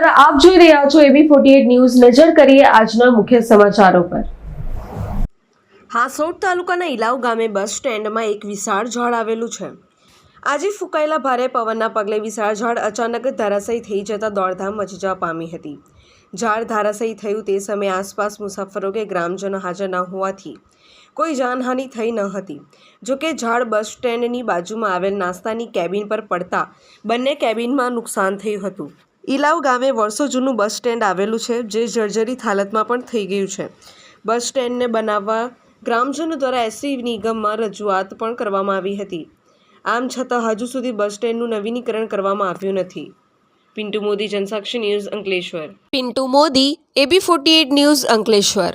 રહ્યા છો એબી forty news. નજર કરીએ આજના મુખ્ય સમાચારો પર. હાસોડ તાલુકાના ઇલાવ ગામે બસ સ્ટેન્ડમાં એક વિશાળ ઝાડ આવેલું છે. આજે ફૂંકાયેલા ભારે પવનના પગલે વિશાળ ઝાડ અચાનક ધરાશયી થઈ જતા દોડધામ મચી જવા પામી હતી. ઝાડ ધરાશયી થયું તે સમયે આસપાસ મુસાફરો કે ગ્રામજનો હાજર ન હોવાથી કોઈ જાનહાનિ થઈ ન હતી. જોકે ઝાડ બસ સ્ટેન્ડની બાજુમાં આવેલ નાસ્તાની કેબિન પર પડતા બંને કેબિનમાં નુકસાન થયું હતું. ઇલાવ ગામે વર્ષો જૂનું બસ સ્ટેન્ડ આવેલું છે, જે જર્જરિત હાલતમાં પણ થઈ ગયું છે. બસ સ્ટેન્ડને બનાવવા ગ્રામજનો દ્વારા એસટી નિગમમાં રજૂઆત પણ કરવામાં આવી હતી. આમ છતાં હજુ સુધી બસ સ્ટેન્ડનું નવીનીકરણ કરવામાં આવ્યું નથી. Pintu Modi, Jansakshi news Ankleshwar. Pintu Modi, AB forty news Ankleshwar.